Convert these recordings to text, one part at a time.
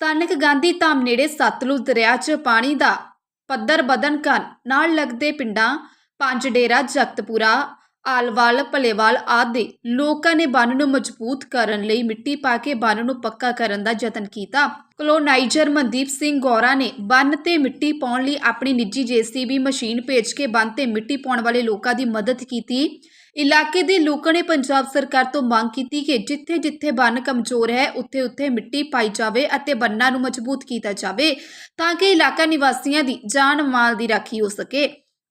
ਸਥਾਨਕ ਗਾਂਧੀ ਧਾਮ ਨੇੜੇ ਸਤਲੁਜ ਦਰਿਆ 'ਚ ਪਾਣੀ ਦਾ ਪੱਧਰ ਵਧਣ ਕਾਰਨ ਨਾਲ ਲੱਗਦੇ ਪਿੰਡਾਂ ਪੰਜ ਡੇਰਾ ਜਗਤਪੁਰਾ, ਆਲਵਾਲ, ਭਲੇਵਾਲ ਆਦਿ ਲੋਕਾਂ ਨੇ ਬੰਨ ਨੂੰ ਮਜ਼ਬੂਤ ਕਰਨ ਲਈ ਮਿੱਟੀ ਪਾ ਕੇ ਬੰਨ ਨੂੰ ਪੱਕਾ ਕਰਨ ਦਾ ਯਤਨ ਕੀਤਾ। ਕਲੋਨਾਈਜ਼ਰ ਮਨਦੀਪ ਸਿੰਘ ਗੌਰਾ ਨੇ ਬੰਨ ਤੇ ਮਿੱਟੀ ਪਾਉਣ ਲਈ ਆਪਣੀ ਨਿੱਜੀ ਜੀਸੀਬੀ ਮਸ਼ੀਨ ਭੇਜ ਕੇ ਬੰਨ ਤੇ ਮਿੱਟੀ ਪਾਉਣ ਵਾਲੇ ਲੋਕਾਂ ਦੀ ਮਦਦ ਕੀਤੀ। ਇਲਾਕੇ ਦੇ ਲੋਕਾਂ ਨੇ ਪੰਜਾਬ ਸਰਕਾਰ ਤੋਂ ਮੰਗ ਕੀਤੀ ਕਿ ਜਿੱਥੇ-ਜਿੱਥੇ ਬੰਨ ਕਮਜ਼ੋਰ ਹੈ ਉੱਥੇ-ਉੱਥੇ ਮਿੱਟੀ ਪਾਈ ਜਾਵੇ ਅਤੇ ਬੰਨਾਂ ਨੂੰ ਮਜ਼ਬੂਤ ਕੀਤਾ ਜਾਵੇ ਤਾਂ ਕਿ ਇਲਾਕਾ ਨਿਵਾਸੀਆਂ ਦੀ ਜਾਨ ਮਾਲ ਦੀ ਰਾਖੀ ਹੋ ਸਕੇ।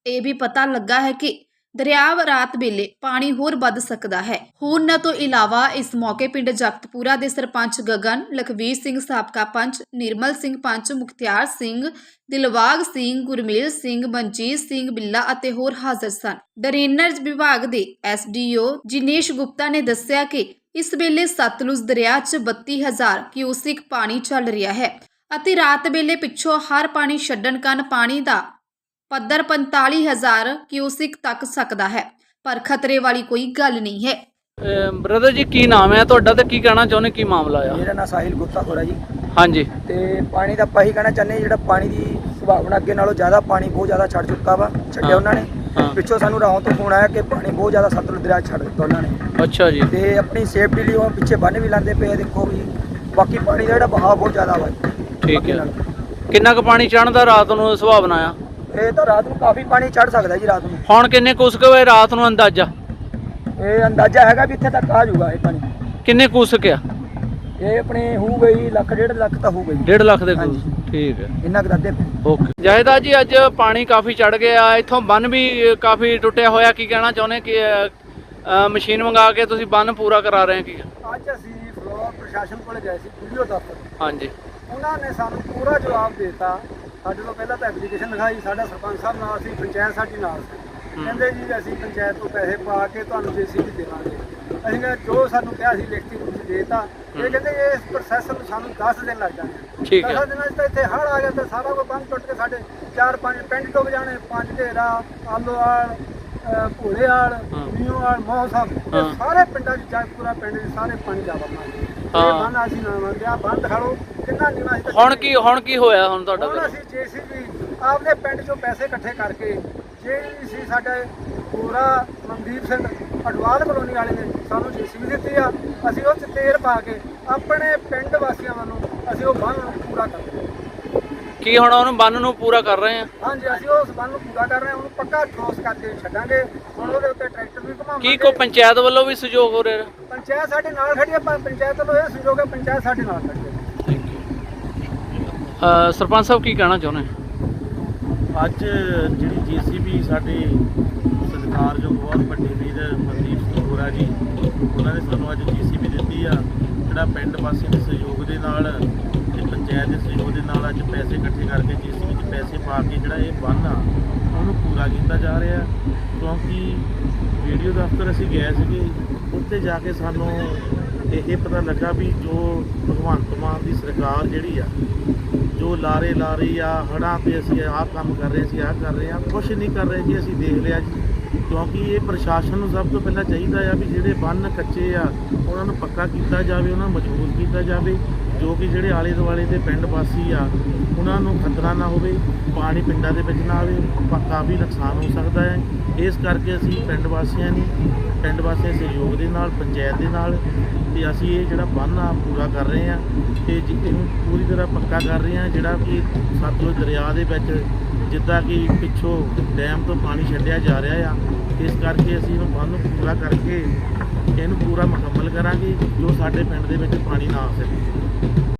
ਇਹ ਵੀ ਪਤਾ ਲੱਗਾ ਹੈ ਕਿ ਦਰਿਆ ਰਾਤ ਵੇਲੇ ਪਾਣੀ ਹੋਰ ਵੱਧ ਸਕਦਾ ਹੈ। ਹੋਰਨਾਂ ਤੋਂ ਇਲਾਵਾ ਇਸ ਮੌਕੇ ਪਿੰਡ ਜਗਤਪੁਰਾ ਦੇ ਸਰਪੰਚ ਗਗਨ, ਲਖਵੀਰ ਸਿੰਘ ਸਾਬਕਾ ਪੰਚ, ਨਿਰਮਲ ਸਿੰਘ ਪੰਚ, ਮੁਖਤਿਆਰ ਸਿੰਘ, ਦਿਲਵਾਗ ਸਿੰਘ, ਗੁਰਮੇਲ ਸਿੰਘ, ਮਨਜੀਤ ਸਿੰਘ ਬਿੱਲਾ ਅਤੇ ਹੋਰ ਹਾਜ਼ਰ ਸਨ। ਡਰੇਨਰਜ਼ ਵਿਭਾਗ ਦੇ ਐਸਡੀਓ ਜਿਨੇਸ਼ ਗੁਪਤਾ ਨੇ ਦੱਸਿਆ ਕਿ ਇਸ ਵੇਲੇ ਸਤਲੁਜ ਦਰਿਆ 'ਚ 32000 ਕਿਊਸਿਕ ਪਾਣੀ ਚੱਲ ਰਿਹਾ ਹੈ ਅਤੇ ਰਾਤ ਵੇਲੇ ਪਿੱਛੋਂ ਹਰ ਪਾਣੀ ਛੱਡਣ ਕਾਰਨ ਪਾਣੀ ਦਾ ਪੱਧਰ 45000 ਕਿਊਸਿਕ ਤੱਕ ਸਕਦਾ ਹੈ ਪਰ ਖਤਰੇ ਵਾਲੀ ਕੋਈ ਗੱਲ ਨਹੀਂ ਹੈ। ਬ੍ਰਦਰ ਜੀ ਕੀ ਨਾਮ ਹੈ ਤੁਹਾਡਾ ਤੇ ਕੀ ਕਹਿਣਾ ਚਾਹੁੰਦੇ ਕੀ ਮਾਮਲਾ ਆ? ਮੇਰਾ ਨਾਮ ਸਾਹਿਲ ਗੁਪਤਾ ਖੋਰਾ ਜੀ। ਹਾਂਜੀ। ਤੇ ਪਾਣੀ ਦਾ ਆਪਾਂ ਹੀ ਕਹਿਣਾ ਚਾਹੁੰਦੇ ਜਿਹੜਾ ਪਾਣੀ ਦੀ ਸੁਭਾਵਨਾ ਅੱਗੇ ਨਾਲੋਂ ਜ਼ਿਆਦਾ ਪਾਣੀ ਬਹੁਤ ਜ਼ਿਆਦਾ ਛੱਡ ਚੁੱਕਾ ਵਾ ਛੱਡਿਆ। ਉਹਨਾਂ ਨੇ। ਹਾਂ। ਪਿੱਛੋਂ ਸਾਨੂੰ ਰਾਹੋਂ ਤੋਂ ਫੋਨ ਆਇਆ ਕਿ ਪਾਣੀ ਬਹੁਤ ਜ਼ਿਆਦਾ ਸਤਲੁਜ ਦਰਿਆ 'ਚ ਛੱਡ ਦਿੱਤਾ ਉਹਨਾਂ ਨੇ। ਅੱਛਾ ਜੀ। ਤੇ ਆਪਣੀ ਸੇਫਟੀ ਲਈ ਉਹ ਪਿੱਛੇ ਬੰਨ ਵੀ ਲਾਉਂਦੇ ਪਏ ਆ, ਦੇਖੋ ਵੀ ਬਾਕੀ ਪਾਣੀ ਦਾ ਜਿਹੜਾ ਬਹਾਅ ਬਹੁਤ ਜ਼ਿਆਦਾ ਵਾ। ਠੀਕ ਹੈ। ਨਾਲੋਂ। ਕਿੰਨਾ ਕੁ ਪਾਣੀ ਚੜਨ ਦਾ ਰਾਤ ਨੂੰ ਸੁਭਾਵਨਾ ਆ? ਇਹ ਤਾਂ ਰਾਤ ਨੂੰ ਕਾਫੀ ਪਾਣੀ ਚੜ ਸਕਦਾ ਜੀ ਰਾਤ ਨੂੰ। ਹੁਣ ਕਿੰਨੇ ਕੁਸਕ ਹੋਏ ਰਾਤ ਨੂੰ ਅੰਦਾਜ਼ਾ? ਇਹ ਅੰਦਾਜ਼ਾ ਹੈਗਾ ਵੀ ਇੱਥੇ ਤੱਕ ਆ ਜਾਊਗਾ ਇਹ ਪਾਣੀ। ਕਿੰਨੇ ਕੁਸਕ ਆ? ਇਹ ਆਪਣੇ ਹੋ ਗਈ ਲੱਖ ਡੇਢ ਲੱਖ ਤਾਂ ਹੋ ਗਈ। 1.5 ਲੱਖ ਦੇ। ਕੁਸ ਠੀਕ ਹੈ। ਇੰਨਾ ਕੁ ਦੱਦੇ ਓਕੇ। ਜਾਇਦਾ ਜੀ ਅੱਜ ਪਾਣੀ ਕਾਫੀ ਚੜ ਗਿਆ ਇੱਥੋਂ ਬੰਨ ਵੀ ਅ, ਕਾਫੀ ਟੁੱਟਿਆ ਹੋਇਆ ਕੀ ਕਹਿਣਾ ਚਾਹੁੰਦੇ ਕਿ ਅ, ਅ, ਮਸ਼ੀਨ ਮੰਗਾ ਕੇ ਤੁਸੀਂ ਬੰਨ ਪੂਰਾ ਕਰਾ ਰਹੇ ਕੀ? ਅੱਜ ਅਸੀਂ ਫਲੋਰ ਪ੍ਰਸ਼ਾਸਨ ਕੋਲ ਗਏ ਸੀ ਵੀਡੀਓ ਦਫ਼ਤਰ। ਹਾਂਜੀ। ਉਹਨਾਂ ਨੇ ਸਾਨੂੰ ਪੂਰਾ ਜਵਾਬ ਦਿੱਤਾ ਸਾਡੇ ਤੋਂ ਪਹਿਲਾਂ ਤਾਂ ਐਪਲੀਕੇਸ਼ਨ ਲਿਖਾਈ ਸਾਡਾ ਸਰਪੰਚ ਸਾਹਿਬ ਨਾਲ ਸੀ ਪੰਚਾਇਤ ਸਾਡੀ ਨਾਲ ਸੀ। ਕਹਿੰਦੇ ਜੀ ਅਸੀਂ ਪੰਚਾਇਤ ਤੋਂ ਪੈਸੇ ਪਾ ਕੇ ਤੁਹਾਨੂੰ ਜੀਸੀਬੀ ਦੇਵਾਂਗੇ ਅਸੀਂ ਕਿਹਾ ਜੋ ਸਾਨੂੰ ਕਿਹਾ ਸੀ ਲਿਖਤੀ ਰੂਪ ਚ ਦੇਤਾ। ਇਹ ਕਹਿੰਦੇ ਇਸ ਪ੍ਰੋਸੈਸ ਨੂੰ ਸਾਨੂੰ 10 ਦਿਨ ਲੱਗ ਜਾਣਗੇ ਠੀਕ ਹੈ। 10 ਦਿਨਾਂ 'ਚ ਤਾਂ ਇੱਥੇ ਹੜ੍ਹ ਆ ਗਿਆ ਤਾਂ ਸਾਰਾ ਕੁਝ ਬੰਦ ਟੁੱਟ ਕੇ ਸਾਡੇ ਚਾਰ ਪੰਜ ਪਿੰਡ ਡੁੱਬ ਜਾਣੇ ਪੰਜ ਢੇਰਾ ਭੋਲੇਵਾਲ ਹਾਂ। ਮੀਓਵਾਲ ਮੋਹ ਸਾਹਿਬ ਸਾਰੇ ਪਿੰਡਾਂ 'ਚ ਜਗਪੁਰਾ ਪਿੰਡ ਦੇ ਸਾਰੇ ਪਾਣੀ ਜਾ ਵੜਨਾ ਇਹ ਹਾਂ। ਬੰਨ ਅਸੀਂ ਨਾ ਮੰਨਦੇ ਆ ਬੰਦ ਖੜੋ ਕਿੰਨਾ ਨੀਵਾਂ ਸੀ ਹੁਣ ਕੀ ਹੁਣ ਕੀ ਹੋਇਆ ਹੁਣ ਤੁਹਾਡਾ ਹੁਣ ਫਿਰ? ਅਸੀਂ ਜੀਸੀਬੀ ਆਪਦੇ ਪਿੰਡ ਚੋਂ ਪੈਸੇ ਇਕੱਠੇ ਕਰਕੇ ਜਿਹੜੀ ਸੀ ਸਾਡੇ ਪੂਰਾ ਮਨਦੀਪ ਸਿੰਘ ਅਡਵਾਲ ਕਲੋਨੀ ਵਾਲੇ ਨੇ ਸਾਨੂੰ ਜੀਸੀਬੀ ਦਿੱਤੀ ਆ। ਅਸੀਂ ਉਹ 'ਚ ਤੇਲ ਪਾ ਕੇ ਆਪਣੇ ਪਿੰਡ ਵਾਸੀਆਂ ਵੱਲੋਂ ਅਸੀਂ ਉਹ ਬੰਨ ਨੂੰ ਪੂਰਾ ਕਰਦੇ ਕੀ ਹੁਣ ਉਹਨੂੰ ਬੰਨ ਨੂੰ ਪੂਰਾ ਕਰ ਰਹੇ ਆ ਹਾਂਜੀ ਅਸੀਂ ਉਸ ਬੰਨ ਨੂੰ ਪੂਰਾ ਕਰ ਰਹੇ ਹਾਂ ਉਹਨੂੰ ਪੱਕਾ ਠੋਸ ਕਰਕੇ ਛੱਡਾਂਗੇ। ਹੁਣ ਉਹਦੇ ਉੱਤੇ ਟਰੈਕਟਰ ਵੀ ਘੁਮਾਵਾਂਗੇ। ਕੀ ਕੋ ਪੰਚਾਇਤ ਵੱਲੋਂ ਵੀ ਸਹਿਯੋਗ ਹੋ ਰਿਹਾ? ਪੰਚਾਇਤ ਸਾਡੇ ਨਾਲ ਖੜੀ ਆ ਪਰ ਪੰਚਾਇਤ ਵੱਲੋਂ ਇਹ ਸਹਿਯੋਗ ਹੈ ਪੰਚਾਇਤ ਸਾਡੇ ਨਾਲ ਖੜੀ ਹੈ। ਥੈਂਕ ਯੂ ਸਰਪੰਚ ਸਾਹਿਬ ਕੀ ਕਹਿਣਾ ਚਾਹੁੰਦੇ ਅੱਜ ਜਿਹੜੀ ਜੀਸੀਬੀ ਸਾਡੇ ਸਤਿਕਾਰਯੋਗ ਬਹੁਤ ਵੱਡੇ ਵੀਰ ਮਨਦੀਪ ਸਿੰਘ ਹੋਰਾ ਜੀ ਉਹਨਾਂ ਨੇ ਸਾਨੂੰ ਅੱਜ ਜੀਸੀਬੀ ਦਿੱਤੀ ਆ। ਜਿਹੜਾ ਪਿੰਡ ਵਾਸੀਆਂ ਦੇ ਸਹਿਯੋਗ ਦੇ ਨਾਲ ਤੇ ਪੰਚਾਇਤ ਦੇ ਸਹਿਯੋਗ ਦੇ ਨਾਲ ਅੱਜ ਪੈਸੇ ਇਕੱਠੇ ਕਰਕੇ ਜੀਸੀਬੀ 'ਚ ਪੈਸੇ ਪਾ ਕੇ ਜਿਹੜਾ ਇਹ ਬੰਨ ਆ ਉਹਨੂੰ ਪੂਰਾ ਕੀਤਾ ਜਾ ਰਿਹਾ। ਕਿਉਂਕਿ ਵੀਡੀਓ ਦਫ਼ਤਰ ਅਸੀਂ ਗਏ ਸੀਗੇ ਉੱਥੇ ਜਾ ਕੇ ਸਾਨੂੰ ਇਹ ਪਤਾ ਲੱਗਾ ਵੀ ਜੋ ਭਗਵੰਤ ਮਾਨ ਦੀ ਸਰਕਾਰ ਜਿਹੜੀ ਆ, ਜੋ ਲਾਰੇ ਲਾ ਰਹੀ ਆ ਹੜਾਂ ਤੇ ਅਸੀਂ ਆਹ ਕੰਮ ਕਰ ਰਹੇ ਸੀ, ਆਹ ਕਰ ਰਹੇ ਆ ਕੁਝ ਨਹੀਂ ਕਰ ਰਹੇ ਜੀ, ਅਸੀਂ ਦੇਖ ਲਿਆ ਜੀ। ਕਿਉਂਕਿ ਇਹ ਪ੍ਰਸ਼ਾਸਨ ਨੂੰ ਸਭ ਤੋਂ ਪਹਿਲਾਂ ਚਾਹੀਦਾ ਆ ਵੀ ਜਿਹੜੇ ਬੰਨ ਕੱਚੇ ਆ, ਉਹਨਾਂ ਨੂੰ ਪੱਕਾ ਕੀਤਾ ਜਾਵੇ, ਉਹਨਾਂ ਨੂੰ ਮਜ਼ਬੂਤ ਕੀਤਾ ਜਾਵੇ। ਜੋ ਕਿ ਜਿਹੜੇ ਆਲੇ ਦੁਆਲੇ ਦੇ ਪਿੰਡ ਵਾਸੀ ਆ, ਉਹਨਾਂ ਨੂੰ ਖਤਰਾ ਨਾ ਹੋਵੇ, ਪਾਣੀ ਪਿੰਡਾਂ ਦੇ ਵਿੱਚ ਨਾ ਆਵੇ ਕਾਫੀ ਨੁਕਸਾਨ ਹੋ ਸਕਦਾ ਹੈ। ਇਸ ਕਰਕੇ ਅਸੀਂ ਪਿੰਡ ਵਾਸੀਆਂ ਨੇ, ਪਿੰਡ ਵਾਸੀਆਂ ਦੇ ਸਹਿਯੋਗ ਦੇ ਨਾਲ, ਪੰਚਾਇਤ ਦੇ ਨਾਲ, ਤੇ ਅਸੀਂ ਇਹ ਜਿਹੜਾ ਬੰਨ ਆ, ਪੂਰਾ ਕਰ ਰਹੇ ਆ ਤੇ ਜੀ- ਇਹਨੂੰ ਪੂਰੀ ਤਰ੍ਹਾਂ ਪੱਕਾ ਕਰ ਰਹੇ ਆ ਜਿਹੜਾ ਕਿ ਸਤਲੁਜ ਦਰਿਆ ਦੇ ਵਿੱਚ ਜਿੱਦਾਂ ਕਿ ਪਿੱਛੋਂ ਡੈਮ ਤੋਂ ਪਾਣੀ ਛੱਡਿਆ ਜਾ ਰਿਹਾ ਆ, ਇਸ ਕਰਕੇ ਅਸੀਂ ਇਹਨੂੰ ਬੰਨ ਨੂੰ ਪੂਰਾ ਕਰਕੇ, ਇਹਨੂੰ ਪੂਰਾ ਮੁਕੰਮਲ ਕਰਾਂਗੇ, ਜੋ ਸਾਡੇ ਪਿੰਡ ਦੇ ਵਿੱਚ ਪਾਣੀ ਨਾ ਆ ਸਕੇ। Thank you.